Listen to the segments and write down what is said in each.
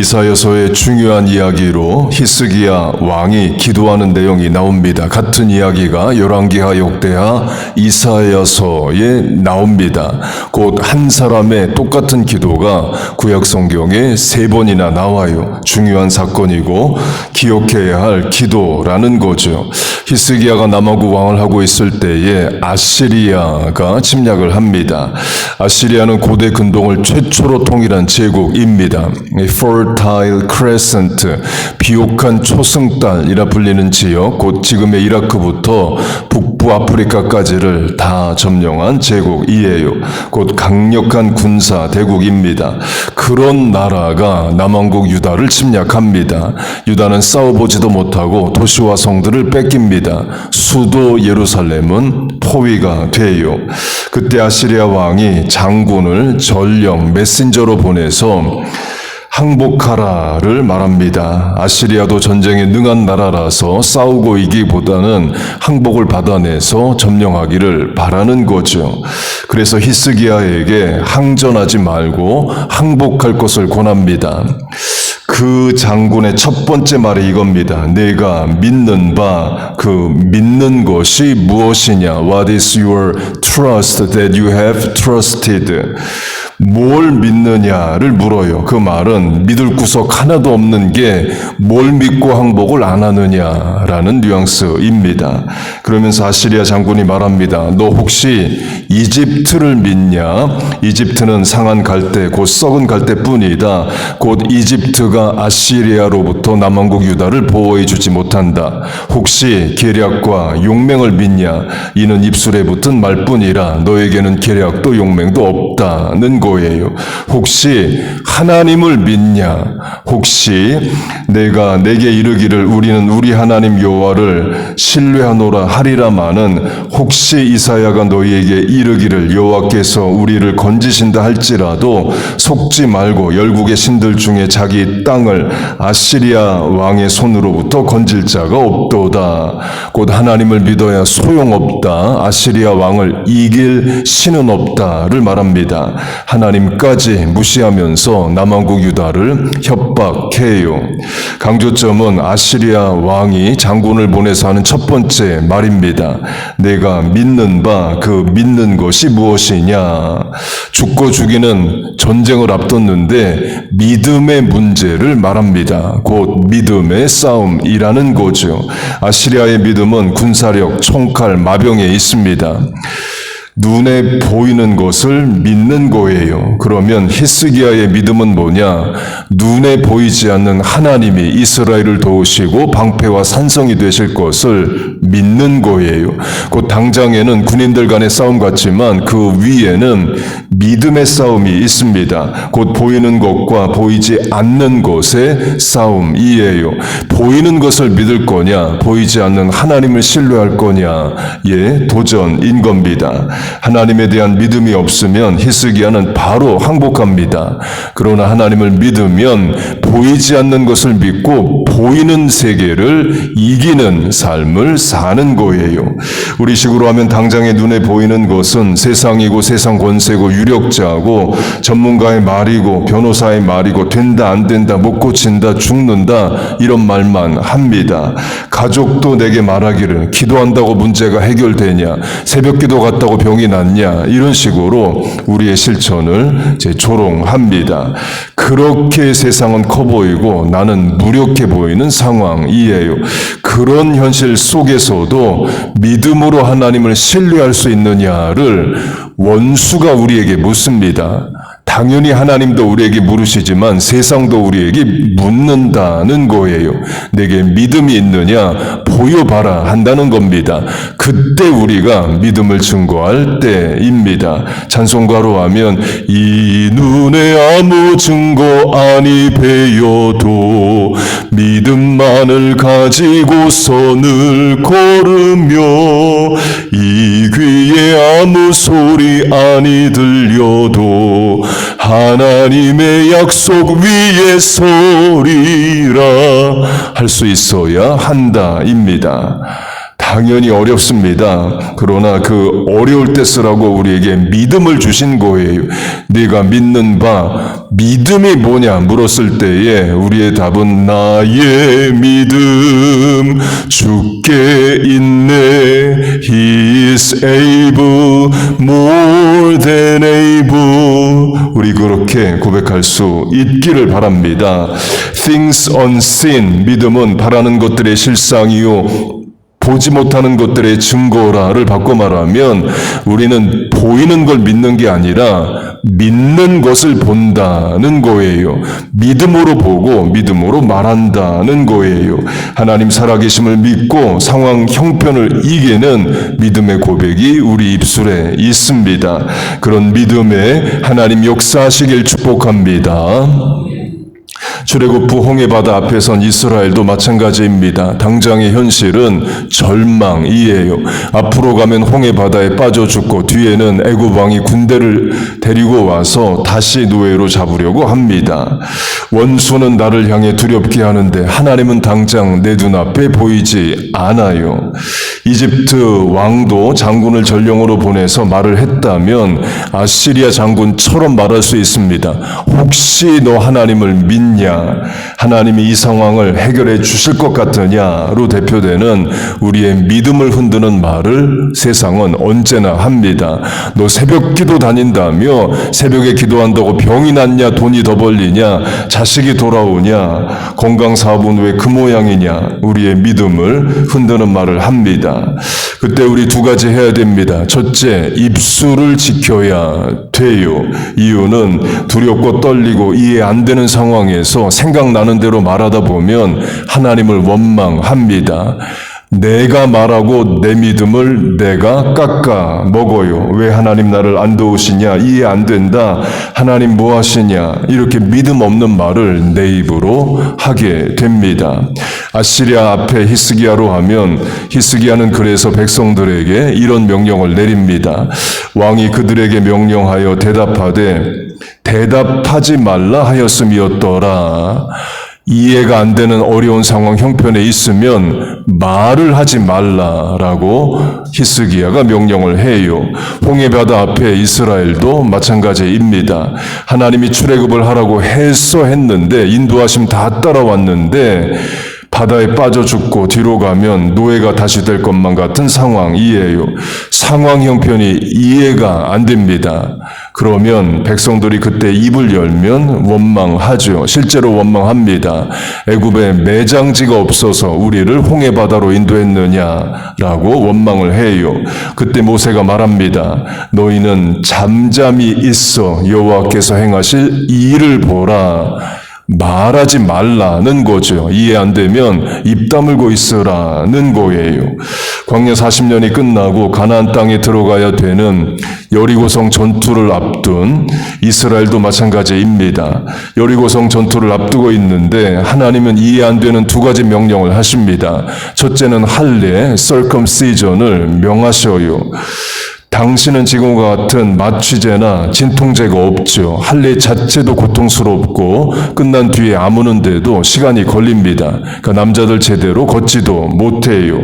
이사여서의 중요한 이야기로 히스기야 왕이 기도하는 내용이 나옵니다. 같은 이야기가 열왕기하 역대하 이사여서에 나옵니다. 곧 한 사람의 똑같은 기도가 구약 성경에 세 번이나 나와요. 중요한 사건이고 기억해야 할 기도라는 거죠. 히스기야가 남아국 왕을 하고 있을 때에 아시리아가 침략을 합니다. 아시리아는 고대 근동을 최초로 통일한 제국입니다. Fertile Crescent, 비옥한 초승달이라 불리는 지역, 곧 지금의 이라크부터 북부 아프리카까지를 다 점령한 제국이에요. 곧 강력한 군사 대국입니다. 그런 나라가 남왕국 유다를 침략합니다. 유다는 싸워보지도 못하고 도시와 성들을 뺏깁니다. 수도 예루살렘은 포위가 돼요. 그때 아시리아 왕이 장군을 전령 메신저로 보내서 항복하라를 말합니다. 아시리아도 전쟁에 능한 나라라서 싸우고 이기보다는 항복을 받아내서 점령하기를 바라는 거죠. 그래서 히스기야에게 항전하지 말고 항복할 것을 권합니다. 그 장군의 첫 번째 말이 이겁니다. 내가 믿는 바, 그 믿는 것이 무엇이냐? What is your trust that you have trusted? 뭘 믿느냐를 물어요. 그 말은 믿을 구석 하나도 없는 게 뭘 믿고 항복을 안 하느냐라는 뉘앙스입니다. 그러면서 아시리아 장군이 말합니다. 너 혹시 이집트를 믿냐? 이집트는 상한 갈대, 곧 썩은 갈대뿐이다. 곧 이집트가 아시리아로부터 남왕국 유다를 보호해 주지 못한다. 혹시 계략과 용맹을 믿냐? 이는 입술에 붙은 말뿐이라 너에게는 계략도 용맹도 없다는 거예요. 혹시 하나님을 믿냐? 혹시 내가 내게 이르기를 우리는 우리 하나님 여호와를 신뢰하노라 하리라마는 혹시 이사야가 너희에게 이르기를 여호와께서 우리를 건지신다 할지라도 속지 말고 열국의 신들 중에 자기 땅을 아시리아 왕의 손으로부터 건질 자가 없도다. 곧 하나님을 믿어야 소용없다. 아시리아 왕을 이길 신은 없다를 말합니다. 까지 무시하면서 남왕국 유다를 협박해요. 강조점은 아시리아 왕이 장군을 보내서 하는 첫 번째 말입니다. 내가 믿는 바 그 믿는 것이 무엇이냐? 죽고 죽이는 전쟁을 앞뒀는데 믿음의 문제를 말합니다. 곧 믿음의 싸움이라는 거죠. 아시리아의 믿음은 군사력, 총칼, 마병에 있습니다. 눈에 보이는 것을 믿는 거예요. 그러면 히스기야의 믿음은 뭐냐? 눈에 보이지 않는 하나님이 이스라엘을 도우시고 방패와 산성이 되실 것을 믿는 거예요. 곧 당장에는 군인들 간의 싸움 같지만 그 위에는 믿음의 싸움이 있습니다. 곧 보이는 것과 보이지 않는 것의 싸움이에요. 보이는 것을 믿을 거냐, 보이지 않는 하나님을 신뢰할 거냐의 도전인 겁니다. 하나님에 대한 믿음이 없으면 히스기야는 바로 항복합니다. 그러나 하나님을 믿으면 보이지 않는 것을 믿고 보이는 세계를 이기는 삶을 사는 거예요. 우리 식으로 하면 당장의 눈에 보이는 것은 세상이고 세상 권세고 유력자고 전문가의 말이고 변호사의 말이고 된다 안 된다 못 고친다 죽는다 이런 말만 합니다. 가족도 내게 말하기를 기도한다고 문제가 해결되냐 새벽 기도 갔다고 병이 낫냐 이런 식으로 우리의 실천을 제 조롱합니다. 그렇게 세상은 커 보이고 나는 무력해 보이는 상황이에요. 그런 현실 속에서도 믿음으로 하나님을 신뢰할 수 있느냐를 원수가 우리에게 묻습니다. 당연히 하나님도 우리에게 물으시지만 세상도 우리에게 묻는다는 거예요. 내게 믿음이 있느냐 보여봐라 한다는 겁니다. 그때 우리가 믿음을 증거할 때입니다. 찬송가로 하면 이 눈에 아무 증거 아니 배여도 믿음만을 가지고서 늘 걸으며 이 귀에 아무 소리 아니 들려도 하나님의 약속 위에 서리라 할 수 있어야 한다입니다. 당연히 어렵습니다. 그러나 그 어려울 때 쓰라고 우리에게 믿음을 주신 거예요. 네가 믿는 바 믿음이 뭐냐 물었을 때에 우리의 답은 나의 믿음 주께 있네 He is able more than able 우리 그렇게 고백할 수 있기를 바랍니다. Things unseen 믿음은 바라는 것들의 실상이요 보지 못하는 것들의 증거라를 바꿔 말하면 우리는 보이는 걸 믿는 게 아니라 믿는 것을 본다는 거예요. 믿음으로 보고 믿음으로 말한다는 거예요. 하나님 살아계심을 믿고 상황 형편을 이기는 믿음의 고백이 우리 입술에 있습니다. 그런 믿음에 하나님 역사하시길 축복합니다. 출애굽 후 홍해 바다 앞에 선 이스라엘도 마찬가지입니다. 당장의 현실은 절망이에요. 앞으로 가면 홍해 바다에 빠져 죽고 뒤에는 애굽 왕이 군대를 데리고 와서 다시 노예로 잡으려고 합니다. 원수는 나를 향해 두렵게 하는데 하나님은 당장 내 눈앞에 보이지 않아요. 이집트 왕도 장군을 전령으로 보내서 말을 했다면 아시리아 장군처럼 말할 수 있습니다. 혹시 너 하나님을 믿냐? 하나님이 이 상황을 해결해 주실 것 같으냐로 대표되는 우리의 믿음을 흔드는 말을 세상은 언제나 합니다. 너 새벽 기도 다닌다며 새벽에 기도한다고 병이 낫냐 돈이 더 벌리냐 자식이 돌아오냐 건강 사업은 왜 그 모양이냐 우리의 믿음을 흔드는 말을 합니다. 그때 우리 두 가지 해야 됩니다. 첫째 입술을 지켜야 돼요. 이유는 두렵고 떨리고 이해 안 되는 상황에서 생각나는 대로 말하다 보면 하나님을 원망합니다. 내가 말하고 내 믿음을 내가 깎아 먹어요. 왜 하나님 나를 안 도우시냐? 이해 안 된다. 하나님 뭐 하시냐? 이렇게 믿음 없는 말을 내 입으로 하게 됩니다. 아시리아 앞에 히스기야로 하면 히스기야는 그래서 백성들에게 이런 명령을 내립니다. 왕이 그들에게 명령하여 대답하되 대답하지 말라 하였음이었더라. 이해가 안 되는 어려운 상황 형편에 있으면 말을 하지 말라라고 히스기야가 명령을 해요. 홍해바다 앞에 이스라엘도 마찬가지입니다. 하나님이 출애굽을 하라고 했어 했는데 인도하심 다 따라왔는데 바다에 빠져 죽고 뒤로 가면 노예가 다시 될 것만 같은 상황이에요. 상황 형편이 이해가 안 됩니다. 그러면 백성들이 그때 입을 열면 원망하죠. 실제로 원망합니다. 애굽에 매장지가 없어서 우리를 홍해 바다로 인도했느냐라고 원망을 해요. 그때 모세가 말합니다. 너희는 잠잠히 있어 여호와께서 행하실 이 일을 보라. 말하지 말라는 거죠. 이해 안 되면 입 다물고 있으라는 거예요. 광야 40년이 끝나고 가나안 땅에 들어가야 되는 여리고성 전투를 앞둔 이스라엘도 마찬가지입니다. 여리고성 전투를 앞두고 있는데 하나님은 이해 안 되는 두 가지 명령을 하십니다. 첫째는 할례, circumcision을 명하셔요. 당신은 지금과 같은 마취제나 진통제가 없죠. 할례 자체도 고통스럽고 끝난 뒤에 아무는데도 시간이 걸립니다. 그 남자들 제대로 걷지도 못해요.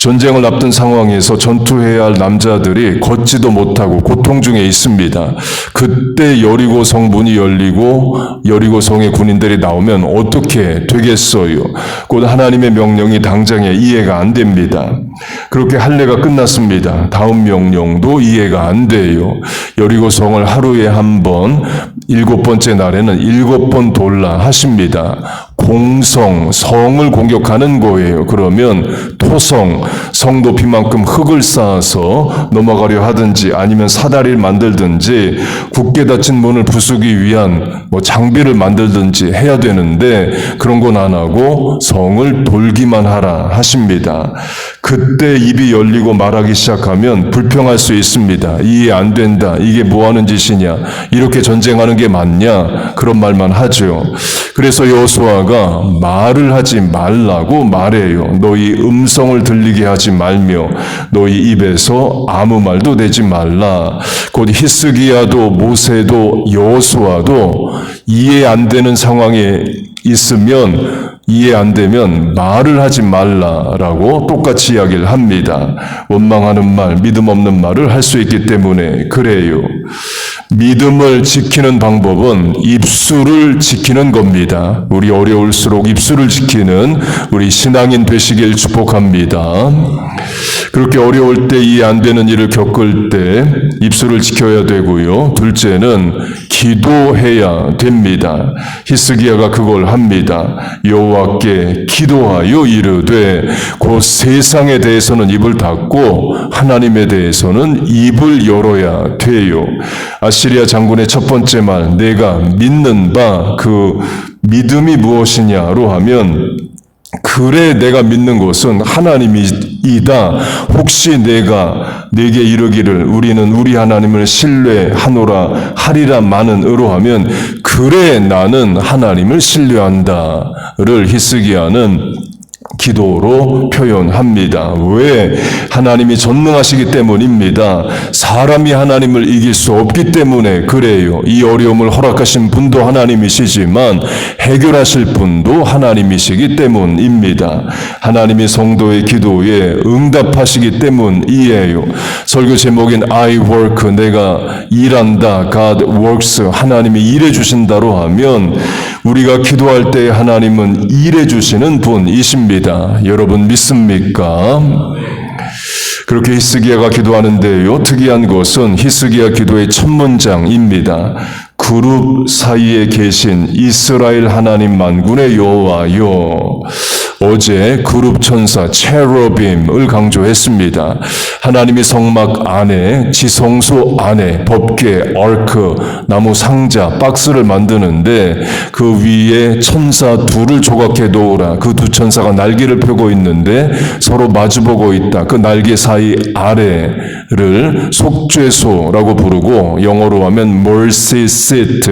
전쟁을 앞둔 상황에서 전투해야 할 남자들이 걷지도 못하고 고통 중에 있습니다. 그때 여리고 성문이 열리고 여리고 성의 군인들이 나오면 어떻게 되겠어요? 곧 하나님의 명령이 당장에 이해가 안 됩니다. 그렇게 할례가 끝났습니다. 다음 명령 도 이해가 안 돼요. 여리고 성을 하루에 한 번, 일곱 번째 날에는 일곱 번 돌라 하십니다. 공성, 성을 공격하는 거예요. 그러면 토성, 성 높이만큼 흙을 쌓아서 넘어가려 하든지 아니면 사다리를 만들든지 굳게 닫힌 문을 부수기 위한 뭐 장비를 만들든지 해야 되는데 그런 건 안 하고 성을 돌기만 하라 하십니다. 그때 입이 열리고 말하기 시작하면 불평할 수 있습니다. 이해 안 된다. 이게 뭐 하는 짓이냐. 이렇게 전쟁하는 게 맞냐. 그런 말만 하죠. 그래서 여호수아가 말을 하지 말라고 말해요. 너희 음성을 들리게 하지 말며 너희 입에서 아무 말도 내지 말라. 곧 히스기야도 모세도 여호수아도 이해 안 되는 상황에 있으면 이해 안 되면 말을 하지 말라라고 똑같이 이야기를 합니다. 원망하는 말, 믿음 없는 말을 할 수 있기 때문에 그래요. 믿음을 지키는 방법은 입술을 지키는 겁니다. 우리 어려울수록 입술을 지키는 우리 신앙인 되시길 축복합니다. 그렇게 어려울 때 이해 안 되는 일을 겪을 때 입술을 지켜야 되고요. 둘째는 기도해야 됩니다. 히스기야가 그걸 합니다. 여호와께 기도하여 이르되 그 세상에 대해서는 입을 닫고 하나님에 대해서는 입을 열어야 돼요. 아시리아 장군의 첫 번째 말 내가 믿는 바 그 믿음이 무엇이냐로 하면 그래 내가 믿는 것은 하나님이다. 혹시 내가 내게 이르기를 우리는 우리 하나님을 신뢰하노라 하리라 많은 의로 하면 그래 나는 하나님을 신뢰한다를 히스기야는 기도로 표현합니다. 왜? 하나님이 전능하시기 때문입니다. 사람이 하나님을 이길 수 없기 때문에 그래요. 이 어려움을 허락하신 분도 하나님이시지만 해결하실 분도 하나님이시기 때문입니다. 하나님이 성도의 기도에 응답하시기 때문이에요. 설교 제목인 I work 내가 일한다. God works 하나님이 일해 주신다로 하면 우리가 기도할 때 하나님은 일해 주시는 분이십니다. 여러분 믿습니까? 그렇게 히스기야가 기도하는데요. 특이한 것은 히스기야 기도의 첫 문장입니다. 그룹 사이에 계신 이스라엘 하나님 만군의 여호와여. 어제 그룹 천사 체로빔을 강조했습니다. 하나님이 성막 안에 지성소 안에 법궤, 얼크, 나무 상자, 박스를 만드는데 그 위에 천사 둘을 조각해 놓으라. 그 두 천사가 날개를 펴고 있는데 서로 마주보고 있다. 그 날개 사이 아래를 속죄소라고 부르고 영어로 하면 mercy seat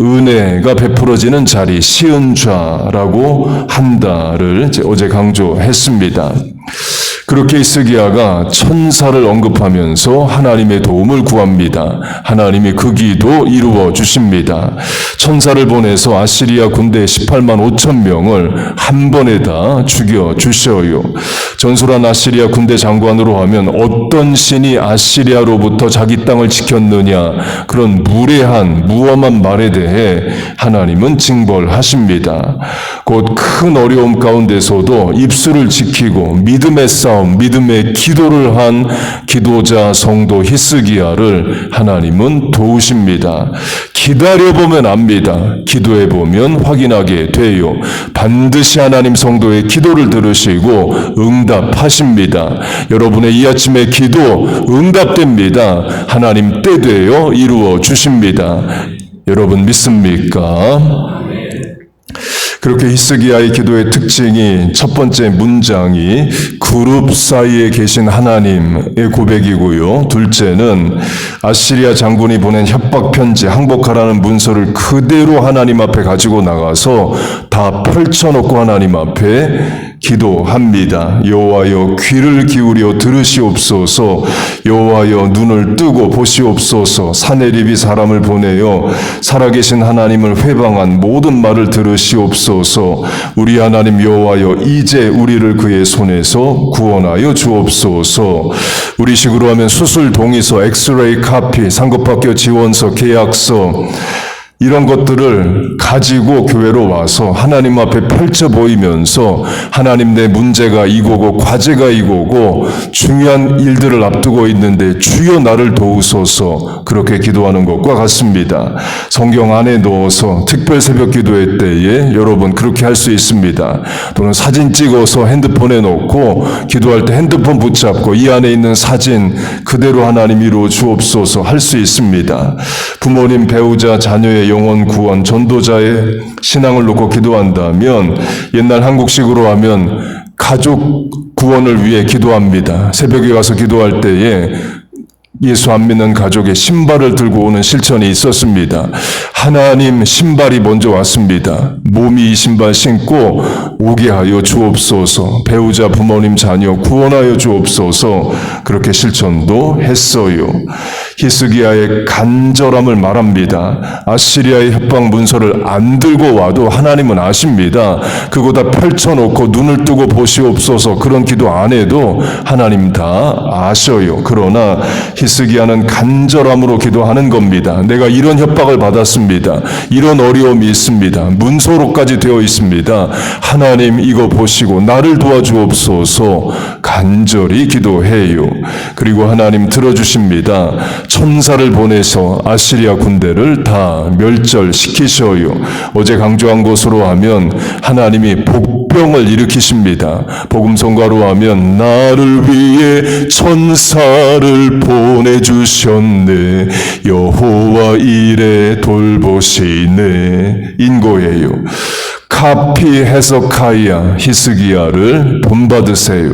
은혜가 베풀어지는 자리, 시은좌라고 한다를 어제 강조했습니다. 그렇게 이스기야가 천사를 언급하면서 하나님의 도움을 구합니다. 하나님이 그 기도 이루어 주십니다. 천사를 보내서 아시리아 군대 18만 5천 명을 한 번에 다 죽여 주셔요. 전술한 아시리아 군대 장관으로 하면 어떤 신이 아시리아로부터 자기 땅을 지켰느냐 그런 무례한 무엄한 말에 대해 하나님은 징벌하십니다. 곧 큰 어려움 가운데서도 입술을 지키고 믿음의 싸움, 믿음의 기도를 한 기도자 성도 히스기야를 하나님은 도우십니다. 기다려보면 압니다. 기도해보면 확인하게 돼요. 반드시 하나님 성도의 기도를 들으시고 응답하십니다. 여러분의 이 아침의 기도 응답됩니다. 하나님 때 되어 이루어 주십니다. 여러분 믿습니까? 그렇게 히스기야의 기도의 특징이 첫 번째 문장이 그룹 사이에 계신 하나님의 고백이고요. 둘째는 아시리아 장군이 보낸 협박 편지 항복하라는 문서를 그대로 하나님 앞에 가지고 나가서 다 펼쳐놓고 하나님 앞에 기도합니다. 여호와여 귀를 기울여 들으시옵소서. 여호와여 눈을 뜨고 보시옵소서. 사내립이 사람을 보내어 살아계신 하나님을 회방한 모든 말을 들으시옵소서. 우리 하나님 여호와여 이제 우리를 그의 손에서 구원하여 주옵소서. 우리 식으로 하면 수술 동의서, 엑스레이 카피, 상급학교 지원서, 계약서 이런 것들을 가지고 교회로 와서 하나님 앞에 펼쳐 보이면서 하나님 내 문제가 이거고 과제가 이거고 중요한 일들을 앞두고 있는데 주여 나를 도우소서 그렇게 기도하는 것과 같습니다. 성경 안에 넣어서 특별 새벽 기도회 때에 여러분 그렇게 할 수 있습니다. 또는 사진 찍어서 핸드폰에 놓고 기도할 때 핸드폰 붙잡고 이 안에 있는 사진 그대로 하나님 이루어 주옵소서 할 수 있습니다. 부모님, 배우자, 자녀의 영혼 구원, 전도자의 신앙을 놓고 기도한다면 옛날 한국식으로 하면 가족 구원을 위해 기도합니다. 새벽에 가서 기도할 때에 예수 안 믿는 가족의 신발을 들고 오는 실천이 있었습니다. 하나님 신발이 먼저 왔습니다. 몸이 이 신발 신고 오게 하여 주옵소서. 배우자, 부모님, 자녀 구원하여 주옵소서. 그렇게 실천도 했어요. 히스기야의 간절함을 말합니다. 아시리아의 협박 문서를 안 들고 와도 하나님은 아십니다. 그거 다 펼쳐놓고 눈을 뜨고 보시옵소서. 그런 기도 안 해도 하나님 다 아셔요. 그러나 히스기야는 간절함으로 기도하는 겁니다. 내가 이런 협박을 받았습니다. 이런 어려움이 있습니다. 문서로 까지 되어 있습니다. 하나님 이거 보시고 나를 도와주옵소서 간절히 기도해요. 그리고 하나님 들어주십니다. 천사를 보내서 아시리아 군대를 다 멸절시키셔요. 어제 강조한 것으로 하면 하나님이 복 병을 일으키십니다. 복음 성가로 하면 나를 위해 천사를 보내 주셨네. 여호와 이래 돌보시네. 인고예요. 카피 헤서카이아 히스기야를 본받으세요.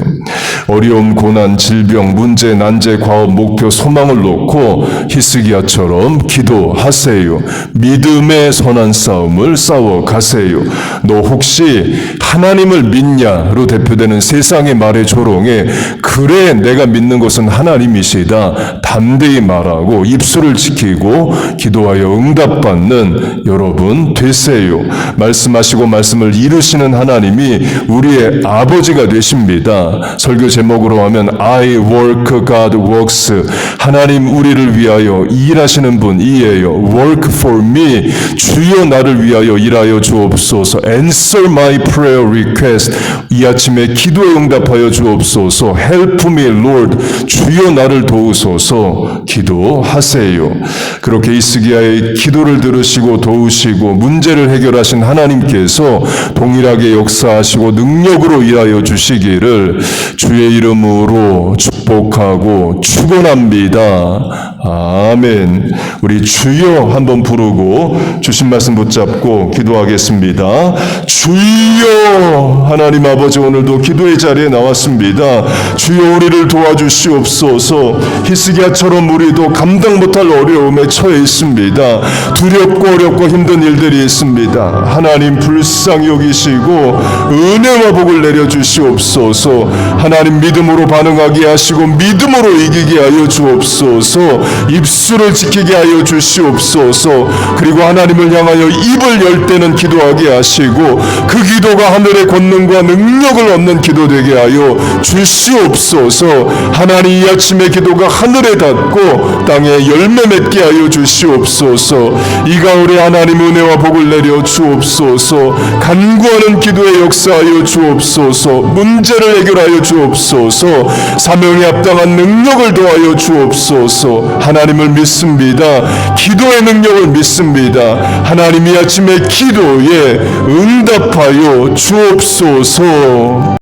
어려움, 고난, 질병, 문제, 난제, 과업, 목표, 소망을 놓고 히스기야처럼 기도하세요. 믿음의 선한 싸움을 싸워 가세요. 너 혹시 하나님을 믿냐로 대표되는 세상의 말의 조롱에 그래 내가 믿는 것은 하나님이시다. 담대히 말하고 입술을 지키고 기도하여 응답받는 여러분 되세요. 말씀하시고 말씀을 이루시는 하나님이 우리의 아버지가 되십니다. 설교 제목으로 하면 I work, God works. 하나님 우리를 위하여 일하시는 분이에요. Work for me. 주여 나를 위하여 일하여 주옵소서. Answer my prayer request. 이 아침에 기도에 응답하여 주옵소서. Help me, Lord. 주여 나를 도우소서. 기도하세요. 그렇게 이스기야의 기도를 들으시고 도우시고 문제를 해결하신 하나님께서 동일하게 역사하시고 능력으로 일하여 주시기를 주의 이름으로 축복하고 축원합니다. 아멘. 우리 주여 한번 부르고 주신 말씀 붙잡고 기도하겠습니다. 주여 하나님 아버지 오늘도 기도의 자리에 나왔습니다. 주여 우리를 도와주시옵소서. 히스기야처럼 우리도 감당 못할 어려움에 처해 있습니다. 두렵고 어렵고 힘든 일들이 있습니다. 하나님 불 쌍히 여기시고 은혜와 복을 내려 주시옵소서. 하나님 믿음으로 반응하게 하시고 믿음으로 이기게 하여 주옵소서. 입술을 지키게 하여 주시옵소서. 그리고 하나님을 향하여 입을 열 때는 기도하게 하시고 그 기도가 하늘의 권능과 능력을 얻는 기도 되게 하여 주시옵소서. 하나님 이 아침의 기도가 하늘에 닿고 땅에 열매 맺게 하여 주시옵소서. 이 가을에 하나님 은혜와 복을 내려 주옵소서. 간구하는 기도에 역사하여 주옵소서. 문제를 해결하여 주옵소서. 사명에 합당한 능력을 도하여 주옵소서. 하나님을 믿습니다. 기도의 능력을 믿습니다. 하나님 이 아침에 기도에 응답하여 주옵소서.